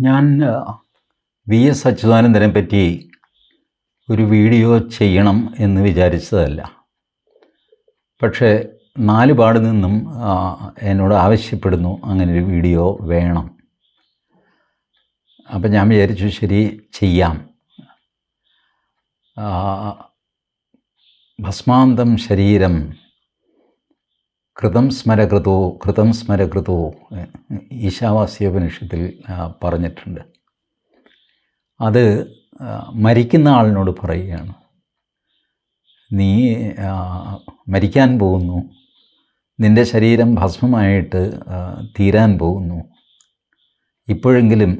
ഞാൻ V S അച്യുതാനന്ദനെ പറ്റി ഒരു വീഡിയോ ചെയ്യണം എന്ന് വിചാരിച്ചതല്ല. പക്ഷേ നാല് പാട് നിന്നും എന്നോട് ആവശ്യപ്പെടുന്നു അങ്ങനെ ഒരു വീഡിയോ വേണം. അപ്പം ഞാൻ വിചാരിച്ചു ശരി ചെയ്യാം. ഭസ്മാന്തം ശരീരം കൃതം സ്മരകൃതോ കൃതം സ്മരകൃതോ ഈശാവാസ്യോപനിഷത്തിൽ പറഞ്ഞിട്ടുണ്ട്. അത് മരിക്കുന്ന ആളിനോട് പറയുകയാണ്. നീ മരിക്കാൻ പോകുന്നു. നിന്റെ ശരീരം ഭസ്മമായിട്ട് തീരാൻ പോകുന്നു. ഇപ്പോഴെങ്കിലും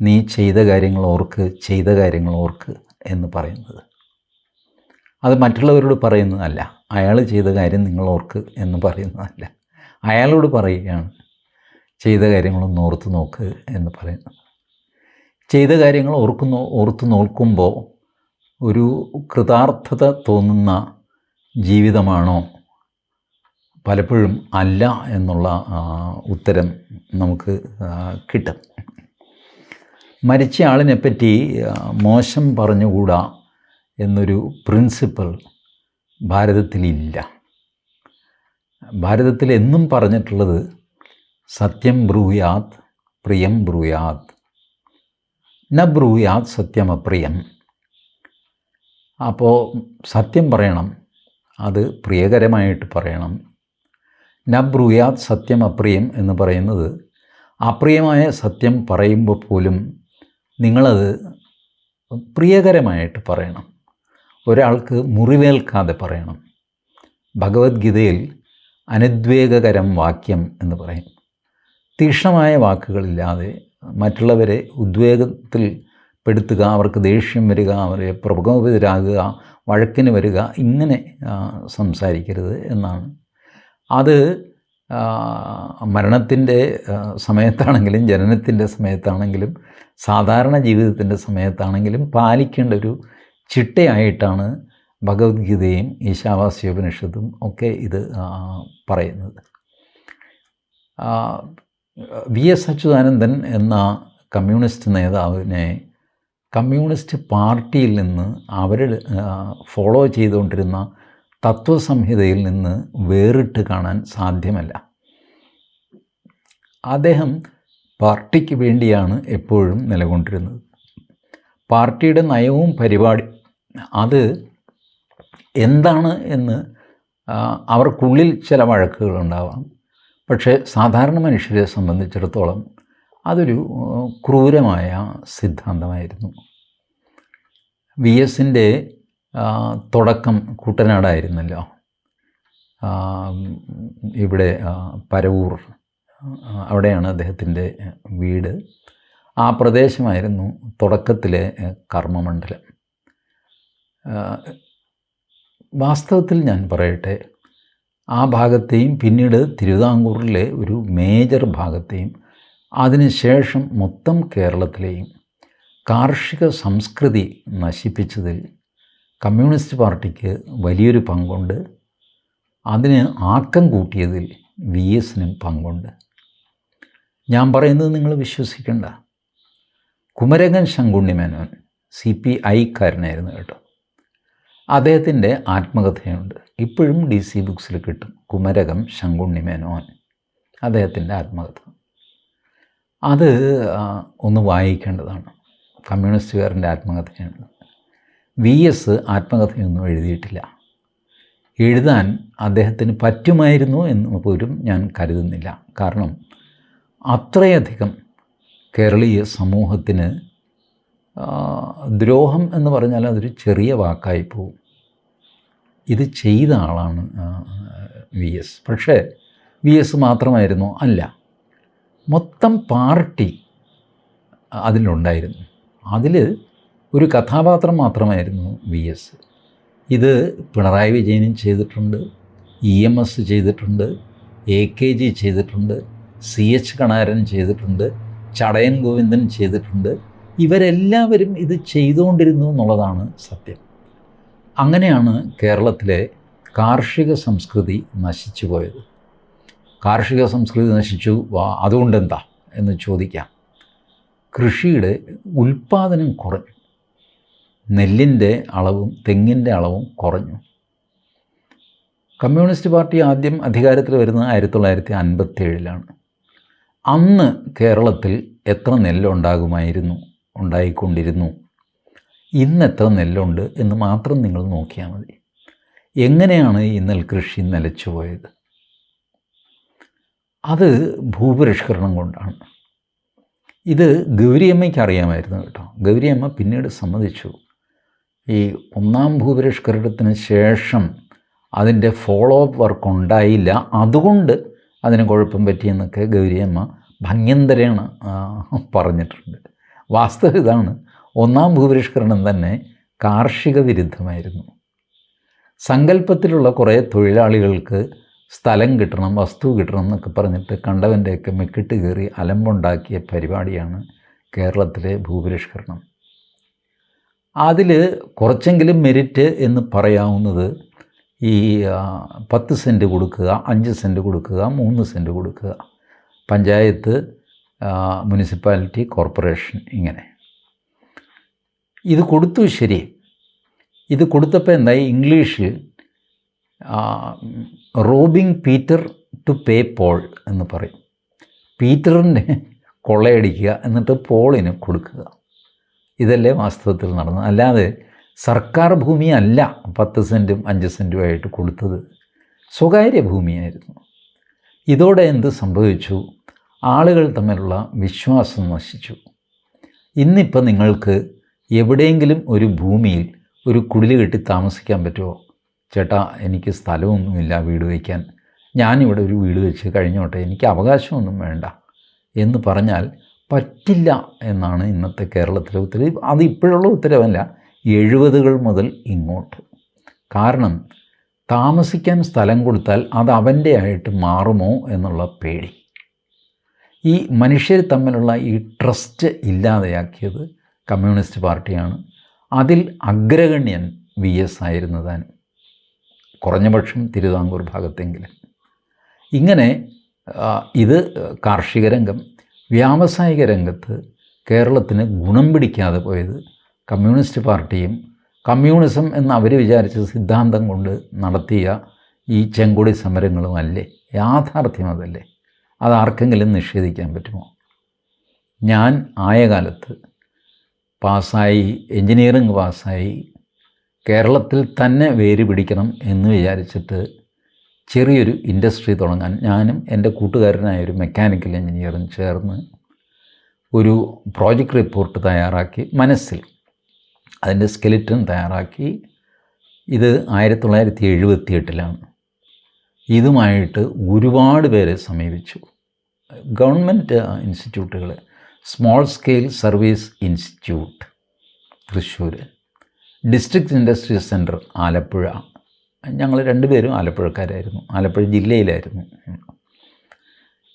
നീ ചെയ്ത കാര്യങ്ങൾ ഓർക്ക് ചെയ്ത കാര്യങ്ങൾ ഓർക്ക് എന്ന് പറയുന്നത്. അത് മറ്റുള്ളവരോട് പറയുന്നതല്ല. അയാൾ ചെയ്ത കാര്യം നിങ്ങൾ ഓർക്ക് എന്ന് പറയുന്നതല്ല. അയാളോട് പറയുകയാണ്. ചെയ്ത കാര്യങ്ങളൊന്ന് ഓർത്ത് നോക്ക് എന്ന് പറയുന്നത്. ചെയ്ത കാര്യങ്ങൾ ഓർക്കുന്നു ഓർത്ത് നോക്കുമ്പോൾ ഒരു കൃതാർത്ഥത തോന്നുന്ന ജീവിതമാണോ? പലപ്പോഴും അല്ല എന്നുള്ള ഉത്തരം നമുക്ക് കിട്ടും. മരിച്ച ആളിനെപ്പറ്റി മോശം പറഞ്ഞുകൂടാ? എന്നൊരു പ്രിൻസിപ്പൽ ഭാരതത്തിലില്ല ഭാരതത്തിൽ എന്നും പറഞ്ഞിട്ടുള്ളത് സത്യം ബ്രൂയാത് പ്രിയം ബ്രൂയാത്. ന ബ്രൂയാത് സത്യമപ്രിയം. അപ്പോൾ സത്യം പറയണം അത് പ്രിയകരമായിട്ട് പറയണം. ന ബ്രൂയാത് സത്യം അപ്രിയം എന്ന് പറയുന്നത് അപ്രിയമായ സത്യം പറയുമ്പോൾ പോലും നിങ്ങളത് പ്രിയകരമായിട്ട് പറയണം. ഒരാൾക്ക് മുറിവേൽക്കാതെ പറയണം. ഭഗവത്ഗീതയിൽ അനുദ്വേഗകരം വാക്യം എന്ന് പറയും. തീക്ഷ്ണമായ വാക്കുകളില്ലാതെ മറ്റുള്ളവരെ ഉദ്വേഗത്തിൽ പെടുത്തുക അവർക്ക് ദേഷ്യം വരിക അവരെ പ്രകോപിതരാകുക വഴക്കിന് വരിക ഇങ്ങനെ സംസാരിക്കരുത് എന്നാണ്. അത് മരണത്തിന്റെ സമയത്താണെങ്കിലും ജനനത്തിന്റെ സമയത്താണെങ്കിലും സാധാരണ ജീവിതത്തിന്റെ സമയത്താണെങ്കിലും പാലിക്കേണ്ട ഒരു ചിട്ടയായിട്ടാണ് ഭഗവത്ഗീതയും ഈശാവാസ്യോപനിഷത്തും ഒക്കെ ഇത് പറയുന്നത്. വി എസ് അച്യുതാനന്ദൻ എന്ന കമ്മ്യൂണിസ്റ്റ് നേതാവിനെ കമ്മ്യൂണിസ്റ്റ് പാർട്ടിയിൽ നിന്ന് അവർ ഫോളോ ചെയ്തുകൊണ്ടിരുന്ന തത്വസംഹിതയിൽ നിന്ന് വേറിട്ട് കാണാൻ സാധ്യമല്ല. അദ്ദേഹം പാർട്ടിക്ക് വേണ്ടിയാണ് എപ്പോഴും നിലകൊണ്ടിരുന്നത്. പാർട്ടിയുടെ നയവും പരിപാടി അത് എന്താണ് എന്ന് അവർക്കുള്ളിൽ ചില വഴക്കുകളുണ്ടാവാം പക്ഷേ സാധാരണ മനുഷ്യരെ സംബന്ധിച്ചിടത്തോളം അതൊരു ക്രൂരമായ സിദ്ധാന്തമായിരുന്നു. വി എസിന്റെ തുടക്കം കുട്ടനാടായിരുന്നല്ലോ. ഇവിടെ പരവൂർ അവിടെയാണ് അദ്ദേഹത്തിന്റെ വീട്. ആ പ്രദേശമായിരുന്നു തുടക്കത്തിലെ കർമ്മമണ്ഡലം. വാസ്തവത്തിൽ ഞാൻ പറയട്ടെ ആ ഭാഗത്തെയും പിന്നീട് തിരുവിതാംകൂറിലെ ഒരു മേജർ ഭാഗത്തെയും അതിനുശേഷം മൊത്തം കേരളത്തിലെയും കാർഷിക സംസ്കൃതി നശിപ്പിച്ചതിൽ കമ്മ്യൂണിസ്റ്റ് പാർട്ടിക്ക് വലിയൊരു പങ്കുണ്ട്. അതിന് ആക്കം കൂട്ടിയതിൽ വി എസിനും പങ്കുണ്ട്. ഞാൻ പറയുന്നത് നിങ്ങൾ വിശ്വസിക്കണ്ട. കുമരകൻ ശങ്കുണ്ണിമേനോൻ സി പി ഐക്കാരനായിരുന്നു കേട്ടോ. അദ്ദേഹത്തിന്റെ ആത്മകഥയുണ്ട്. ഇപ്പോഴും ഡി സി ബുക്സിൽ കിട്ടും. കുമരകം ശങ്കുണ്ണി മേനോൻ. അദ്ദേഹത്തിന്റെ ആത്മകഥ. അത് ഒന്ന് വായിക്കേണ്ടതാണ്. കമ്മ്യൂണിസ്റ്റുകാരന്റെ ആത്മകഥയാണ്. വി എസ് ആത്മകഥയൊന്നും എഴുതിയിട്ടില്ല. എഴുതാൻ അദ്ദേഹത്തിന് പറ്റുമായിരുന്നു എന്ന് പോലും ഞാൻ കരുതുന്നില്ല. കാരണം അത്രയധികം കേരളീയ സമൂഹത്തിന് ദ്രോഹം എന്ന് പറഞ്ഞാൽ അതൊരു ചെറിയ വാക്കായി പോവും. ഇത് ചെയ്ത ആളാണ് വി എസ് പക്ഷേ വി എസ് മാത്രമായിരുന്നു അല്ല. മൊത്തം പാർട്ടി അതിലുണ്ടായിരുന്നു. അതിൽ ഒരു കഥാപാത്രം മാത്രമായിരുന്നു വി എസ് ഇത് പിണറായി വിജയനും ചെയ്തിട്ടുണ്ട് ഇ എം എസ് ചെയ്തിട്ടുണ്ട് എ കെ ജി ചെയ്തിട്ടുണ്ട് സി എച്ച് കണാരൻ ചെയ്തിട്ടുണ്ട് ചടയൻ ഗോവിന്ദൻ ചെയ്തിട്ടുണ്ട് ഇവരെല്ലാവരും ഇത് ചെയ്തുകൊണ്ടിരുന്നു എന്നുള്ളതാണ് സത്യം. അങ്ങനെയാണ് കേരളത്തിലെ കാർഷിക സംസ്കൃതി നശിച്ചു പോയത്. കാർഷിക സംസ്കൃതി നശിച്ചു. അതുകൊണ്ടെന്താ എന്ന് ചോദിക്കാം. കൃഷിയുടെ ഉൽപ്പാദനം കുറഞ്ഞു. നെല്ലിന്റെ അളവും തെങ്ങിന്റെ അളവും കുറഞ്ഞു. കമ്മ്യൂണിസ്റ്റ് പാർട്ടി ആദ്യം അധികാരത്തിൽ വരുന്നത് ആയിരത്തി തൊള്ളായിരത്തി അൻപത്തി ഏഴിലാണ് അന്ന് കേരളത്തിൽ എത്ര നെല്ലുണ്ടാകുമായിരുന്നു ഉണ്ടായിക്കൊണ്ടിരുന്നു. ഇന്ന് എത്ര നെല്ലുണ്ട് എന്ന് മാത്രം നിങ്ങൾ നോക്കിയാൽ മതി. എങ്ങനെയാണ് ഈ നെൽകൃഷി നിലച്ചു പോയത്? അത് ഭൂപരിഷ്കരണം കൊണ്ടാണ്. ഇത് ഗൗരിയമ്മയ്ക്ക് അറിയാമായിരുന്നു കേട്ടോ. ഗൗരിയമ്മ പിന്നീട് സമ്മതിച്ചു. ഈ ഒന്നാം ഭൂപരിഷ്കരണത്തിന് ശേഷം അതിന്റെ ഫോളോ അപ്പ് വർക്ക് ഉണ്ടായില്ല. അതുകൊണ്ട് അതിന് കുഴപ്പം പറ്റിയെന്നൊക്കെ ഗൗരിയമ്മ ഭംഗ്യന്തരേണ ആ, പറഞ്ഞിട്ടുണ്ട്. വാസ്തവം ഇതാണ്. ഒന്നാം ഭൂപരിഷ്കരണം തന്നെ കാർഷിക വിരുദ്ധമായിരുന്നു. സങ്കല്പത്തിലുള്ള കുറേ തൊഴിലാളികൾക്ക് സ്ഥലം കിട്ടണം വസ്തു കിട്ടണം എന്നൊക്കെ പറഞ്ഞിട്ട് കണ്ടവന്റെയൊക്കെ മെക്കിട്ട് കയറി അലമ്പുണ്ടാക്കിയ പരിപാടിയാണ് കേരളത്തിലെ ഭൂപരിഷ്കരണം. അതിൽ കുറച്ചെങ്കിലും മെരിറ്റ് എന്ന് പറയാവുന്നത് ഈ പത്ത് സെന്റ് കൊടുക്കുക അഞ്ച് സെന്റ് കൊടുക്കുക മൂന്ന് സെന്റ് കൊടുക്കുക പഞ്ചായത്ത് മുനിസിപ്പാലിറ്റി കോർപ്പറേഷൻ ഇങ്ങനെ. ഇത് കൊടുത്തു ശരി. ഇത് കൊടുത്തപ്പോൾ എന്തായി? ഇംഗ്ലീഷിൽ robbing Peter to pay Paul എന്ന് പറയും. പീറ്ററിന്റെ കൊള്ളയടിക്കുക എന്നിട്ട് പോളിന് കൊടുക്കുക. ഇതല്ലേ വാസ്തവത്തിൽ നടന്നത്. അല്ലാതെ സർക്കാർ ഭൂമിയല്ല പത്ത് സെന്റും അഞ്ച് സെന്റുമായിട്ട് കൊടുത്തത്. സ്വകാര്യ ഭൂമിയായിരുന്നു. ഇതോടെ എന്ത് സംഭവിച്ചു? ആളുകൾ തമ്മിലുള്ള വിശ്വാസം നശിച്ചു. ഇന്നിപ്പോൾ നിങ്ങൾക്ക് എവിടെയെങ്കിലും ഒരു ഭൂമിയിൽ ഒരു കുടിൽ കെട്ടി താമസിക്കാൻ പറ്റുമോ? ചേട്ടാ എനിക്ക് സ്ഥലമൊന്നുമില്ല വീട് വയ്ക്കാൻ. ഞാനിവിടെ ഒരു വീട് വെച്ച് കഴിഞ്ഞോട്ടെ എനിക്ക് അവകാശമൊന്നും വേണ്ട എന്ന് പറഞ്ഞാൽ പറ്റില്ല എന്നാണ് ഇന്നത്തെ കേരളത്തിലെ ഉത്തരവ്. അത് ഇപ്പോഴുള്ള ഉത്തരവല്ല എഴുപതുകൾ മുതൽ ഇങ്ങോട്ട്. കാരണം താമസിക്കാൻ സ്ഥലം കൊടുത്താൽ അത് അവന്റെ ആയിട്ട് മാറുമോ എന്നുള്ള പേടി. ഈ മനുഷ്യർ തമ്മിലുള്ള ഈ ട്രസ്റ്റ് ഇല്ലാതെയാക്കിയത് കമ്മ്യൂണിസ്റ്റ് പാർട്ടിയാണ്. അതിൽ അഗ്രഗണ്യൻ വി എസ് ആയിരുന്നു താൻ കുറഞ്ഞപക്ഷം തിരുവിതാംകൂർ ഭാഗത്തെങ്കിലും. ഇങ്ങനെ ഇത് കാർഷിക രംഗം വ്യാവസായിക രംഗത്ത് കേരളത്തിന് ഗുണം പിടിക്കാതെ പോയത് കമ്മ്യൂണിസ്റ്റ് പാർട്ടിയും കമ്മ്യൂണിസം എന്ന് അവർ വിചാരിച്ച സിദ്ധാന്തം കൊണ്ട് നടത്തിയ ഈ ചെങ്കൊടി സമരങ്ങളും അല്ലേ? യാഥാർത്ഥ്യം അതല്ലേ? അത് ആർക്കെങ്കിലും നിഷേധിക്കാൻ പറ്റുമോ? ഞാൻ ആയ കാലത്ത് പാസ്സായി എൻജിനീയറിംഗ് പാസ്സായി കേരളത്തിൽ തന്നെ വേര് പിടിക്കണം എന്ന് വിചാരിച്ചിട്ട് ചെറിയൊരു ഇൻഡസ്ട്രി തുടങ്ങാൻ ഞാനും എന്റെ കൂട്ടുകാരനായ ഒരു മെക്കാനിക്കൽ എൻജിനീയറും ചേർന്ന് ഒരു പ്രോജക്റ്റ് റിപ്പോർട്ട് തയ്യാറാക്കി മനസ്സിൽ അതിന്റെ സ്കെലിറ്റൻ തയ്യാറാക്കി. ഇത് ആയിരത്തി തൊള്ളായിരത്തി എഴുപത്തി എട്ടിലാണ് ഇതുമായിട്ട് ഒരുപാട് പേരെ സമീപിച്ചു. ഗവൺമെന്റ് ഇൻസ്റ്റിറ്റ്യൂട്ടുകൾ small scale service institute Thrissur district industry centre Alappuzha. ഞങ്ങൾ രണ്ടുപേരും ആലപ്പുഴക്കാരായിരുന്നു ആലപ്പുഴ ജില്ലയിലായിരുന്നു.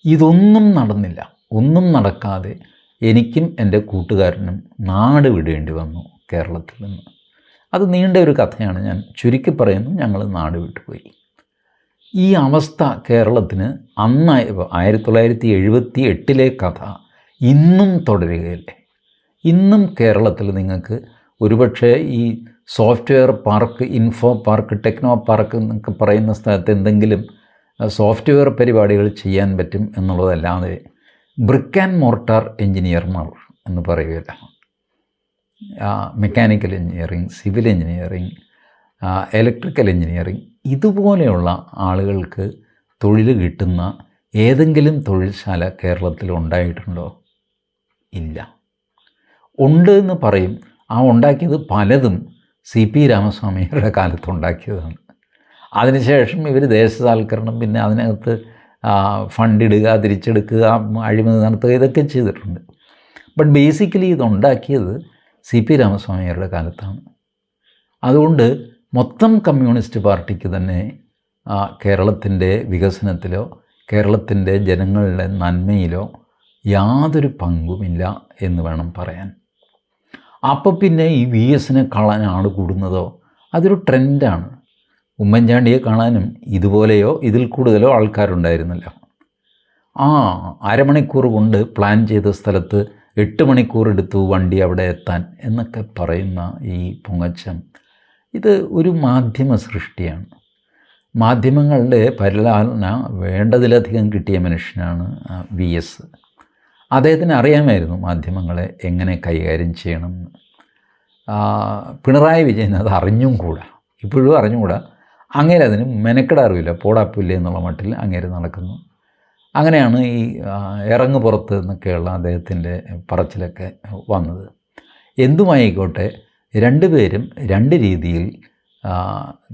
ഇതൊന്നും നടന്നില്ല ഒന്നും നടക്കാതെ എനിക്കും എന്റെ കൂട്ടുകാരനും നാട് വിടേണ്ടി വന്നു കേരളത്തിൽ നിന്ന്. അത് നീണ്ട ഒരു കഥയാണ് ഞാൻ ചുരുക്കി പറയുന്നു ഞങ്ങൾ നാട് വിട്ടുപോയി. ഈ അവസ്ഥ കേരളത്തിന് അന്ന് ആയിരത്തി തൊള്ളായിരത്തി എഴുപത്തി എട്ടിലെ കഥ ഇന്നും തുടരുകയല്ലേ? ഇന്നും കേരളത്തിൽ നിങ്ങൾക്ക് ഒരുപക്ഷെ ഈ software park info park techno park എന്നൊക്കെ പറയുന്ന സ്ഥലത്ത് എന്തെങ്കിലും സോഫ്റ്റ്വെയർ പരിപാടികൾ ചെയ്യാൻ പറ്റും എന്നുള്ളതല്ലാതെ ബ്രിക്ക് ആൻഡ് മോർട്ടാർ എഞ്ചിനീയർമാർ എന്ന് പറയുകയില്ല. Mechanical engineering civil engineering electrical engineering ഇതുപോലെയുള്ള ആളുകൾക്ക് തൊഴിൽ കിട്ടുന്ന ഏതെങ്കിലും തൊഴിൽശാല കേരളത്തിൽ ഉണ്ടായിട്ടുണ്ടോ? ഇല്ല. ഉണ്ട് എന്ന് പറയും. ആ ഉണ്ടാക്കിയത് പലതും സി പി രാമസ്വാമിയുടെ കാലത്ത് ഉണ്ടാക്കിയതാണ്. അതിനുശേഷം ഇവർ ദേശസാൽക്കരണം പിന്നെ അതിനകത്ത് ഫണ്ടിടുക തിരിച്ചെടുക്കുക അഴിമതി നടത്തുക ഇതൊക്കെ ചെയ്തിട്ടുണ്ട്. ബട്ട് ബേസിക്കലി ഇതുണ്ടാക്കിയത് സി പി രാമസ്വാമിയുടെ കാലത്താണ്. അതുകൊണ്ട് മൊത്തം കമ്മ്യൂണിസ്റ്റ് പാർട്ടിക്ക് തന്നെ കേരളത്തിന്റെ വികസനത്തിലോ കേരളത്തിന്റെ ജനങ്ങളുടെ നന്മയിലോ യാതൊരു പങ്കുമില്ല എന്ന് വേണം പറയാൻ. അപ്പോൾ പിന്നെ ഈ വി എസിനെ കാണാൻ ആൾ കൂടുന്നതോ അതൊരു ട്രെൻഡാണ്. ഉമ്മൻചാണ്ടിയെ കാണാനും ഇതുപോലെയോ ഇതിൽ കൂടുതലോ ആൾക്കാരുണ്ടായിരുന്നല്ലോ. ആ അരമണിക്കൂർ കൊണ്ട് പ്ലാൻ ചെയ്ത സ്ഥലത്ത് എട്ട് മണിക്കൂർ എടുത്തു വണ്ടി അവിടെ എത്താൻ എന്നൊക്കെ പറയുന്ന ഈ പൊങ്ങച്ചം ഇത് ഒരു മാധ്യമ സൃഷ്ടിയാണ്. മാധ്യമങ്ങളുടെ പരിലാലന വേണ്ടതിലധികം കിട്ടിയ മനുഷ്യനാണ് വി. എസ്. അദ്ദേഹത്തിന് അറിയാമായിരുന്നു മാധ്യമങ്ങളെ എങ്ങനെ കൈകാര്യം ചെയ്യണം. പിണറായി വിജയൻ അത് അറിഞ്ഞും കൂടാ. ഇപ്പോഴും അറിഞ്ഞുകൂടാ അങ്ങേരെ അതിന് മെനക്കെടാറില്ല പോടാപ്പില്ല എന്നുള്ള മട്ടിൽ അങ്ങേര് നടക്കുന്നു. അങ്ങനെയാണ് ഈ ഇറങ്ങു പുറത്ത് നിന്നൊക്കെയുള്ള അദ്ദേഹത്തിന്റെ പറച്ചിലൊക്കെ വന്നത്. എന്തുമായിക്കോട്ടെ രണ്ടുപേരും രണ്ട് രീതിയിൽ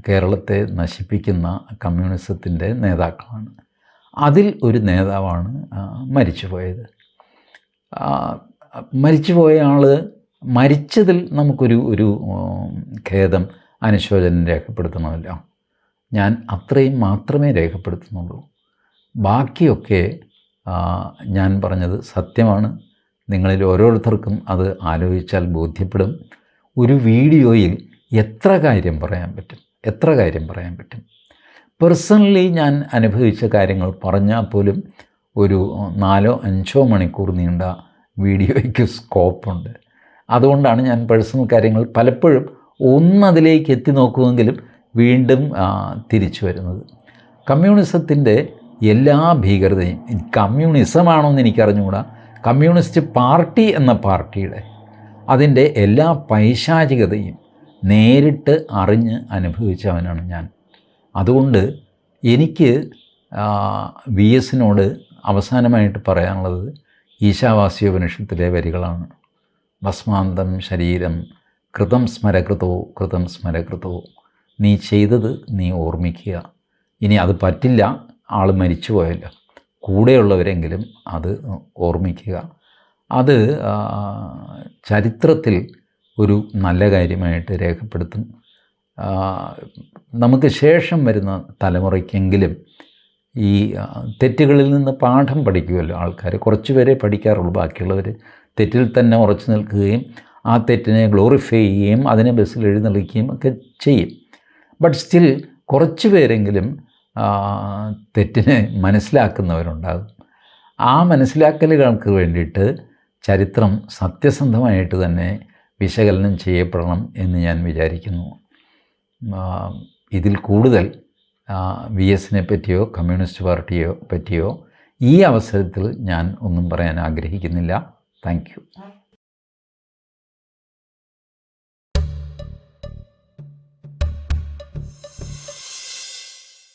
കേരളത്തെ നശിപ്പിക്കുന്ന കമ്മ്യൂണിസത്തിന്റെ നേതാക്കളാണ്. അതിൽ ഒരു നേതാവാണ് മരിച്ചുപോയത്. മരിച്ചുപോയ ആൾ മരിച്ചതിൽ നമുക്കൊരു ഒരു ഖേദം അനുശോചനം രേഖപ്പെടുത്തണമല്ലോ. ഞാൻ അത്രയും മാത്രമേ രേഖപ്പെടുത്തുന്നുള്ളൂ. ബാക്കിയൊക്കെ ഞാൻ പറഞ്ഞത് സത്യമാണ്. നിങ്ങളിൽ ഓരോരുത്തർക്കും അത് ആലോചിച്ചാൽ ബോധ്യപ്പെടും. ഒരു വീഡിയോയിൽ എത്ര കാര്യം പറയാൻ പറ്റും? എത്ര കാര്യം പറയാൻ പറ്റും? പേഴ്സണലി ഞാൻ അനുഭവിച്ച കാര്യങ്ങൾ പറഞ്ഞാൽ പോലും ഒരു നാലോ അഞ്ചോ മണിക്കൂർ നീണ്ട വീഡിയോയ്ക്ക് സ്കോപ്പുണ്ട്. അതുകൊണ്ടാണ് ഞാൻ പേഴ്സണൽ കാര്യങ്ങൾ പലപ്പോഴും ഒന്നതിലേക്ക് എത്തി നോക്കുമെങ്കിലും വീണ്ടും തിരിച്ചു വരുന്നത്. കമ്മ്യൂണിസത്തിന്റെ എല്ലാ ഭീകരതയും കമ്മ്യൂണിസമാണോ എന്ന് എനിക്കറിഞ്ഞുകൂടാ. കമ്മ്യൂണിസ്റ്റ് പാർട്ടി എന്ന പാർട്ടിയുടെ അതിന്റെ എല്ലാ പൈശാചികതയും നേരിട്ട് അറിഞ്ഞ് അനുഭവിച്ചവനാണ് ഞാൻ. അതുകൊണ്ട് എനിക്ക് വി എസിനോട് അവസാനമായിട്ട് പറയാനുള്ളത് ഈശാവാസ്യോപനിഷത്തിലെ വരികളാണ്. ഭസ്മാന്തം ശരീരം കൃതം സ്മരകൃതോ കൃതം സ്മരകൃതോ. നീ ചെയ്തത് നീ ഓർമ്മിക്കുക. ഇനി അത് പറ്റില്ല ആൾ മരിച്ചു പോയല്ലോ കൂടെയുള്ളവരെങ്കിലും അത് ഓർമ്മിക്കുക. അത് ചരിത്രത്തിൽ ഒരു നല്ല കാര്യമായിട്ട് രേഖപ്പെടുത്തും. നമുക്ക് ശേഷം വരുന്ന തലമുറയ്ക്കെങ്കിലും ഈ തെറ്റുകളിൽ നിന്ന് പാഠം പഠിക്കുമല്ലോ ആൾക്കാർ. കുറച്ച് പേരെ പഠിക്കാറുള്ളൂ ബാക്കിയുള്ളവർ തെറ്റിൽ തന്നെ ഉറച്ചു നിൽക്കുകയും ആ തെറ്റിനെ ഗ്ലോറിഫൈ ചെയ്യുകയും അതിനെ ബസ്സിൽ എഴുന്നള്ളിക്കുകയും ഒക്കെ ചെയ്യും. ബട്ട് സ്റ്റിൽ കുറച്ച് പേരെങ്കിലും തെറ്റിനെ മനസ്സിലാക്കുന്നവരുണ്ടാകും. ആ മനസ്സിലാക്കലുകൾക്ക് വേണ്ടിയിട്ട് ചരിത്രം സത്യസന്ധമായിട്ട് തന്നെ വിശകലനം ചെയ്യപ്പെടണം എന്ന് ഞാൻ വിചാരിക്കുന്നു. ഇതിൽ കൂടുതൽ വി എസിനെ പറ്റിയോ കമ്മ്യൂണിസ്റ്റ് പാർട്ടിയോ പറ്റിയോ ഈ അവസരത്തിൽ ഞാൻ ഒന്നും പറയാൻ ആഗ്രഹിക്കുന്നില്ല. താങ്ക്